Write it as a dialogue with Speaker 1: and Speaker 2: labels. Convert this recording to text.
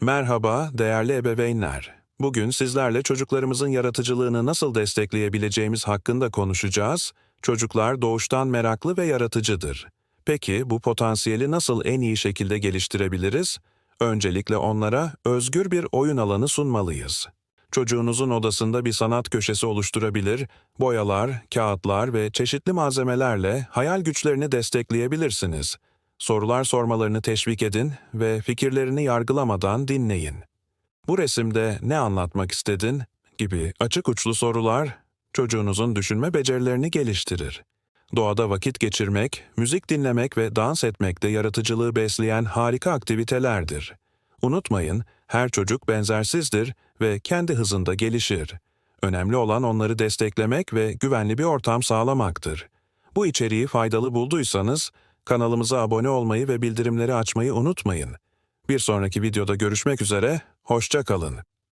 Speaker 1: Merhaba değerli ebeveynler. Bugün sizlerle çocuklarımızın yaratıcılığını nasıl destekleyebileceğimiz hakkında konuşacağız. Çocuklar doğuştan meraklı ve yaratıcıdır. Peki bu potansiyeli nasıl en iyi şekilde geliştirebiliriz? Öncelikle onlara özgür bir oyun alanı sunmalıyız. Çocuğunuzun odasında bir sanat köşesi oluşturabilir, boyalar, kağıtlar ve çeşitli malzemelerle hayal güçlerini destekleyebilirsiniz. Sorular sormalarını teşvik edin ve fikirlerini yargılamadan dinleyin. Bu resimde ne anlatmak istedin gibi açık uçlu sorular çocuğunuzun düşünme becerilerini geliştirir. Doğada vakit geçirmek, müzik dinlemek ve dans etmek de yaratıcılığı besleyen harika aktivitelerdir. Unutmayın, her çocuk benzersizdir ve kendi hızında gelişir. Önemli olan onları desteklemek ve güvenli bir ortam sağlamaktır. Bu içeriği faydalı bulduysanız, kanalımıza abone olmayı ve bildirimleri açmayı unutmayın. Bir sonraki videoda görüşmek üzere, hoşça kalın.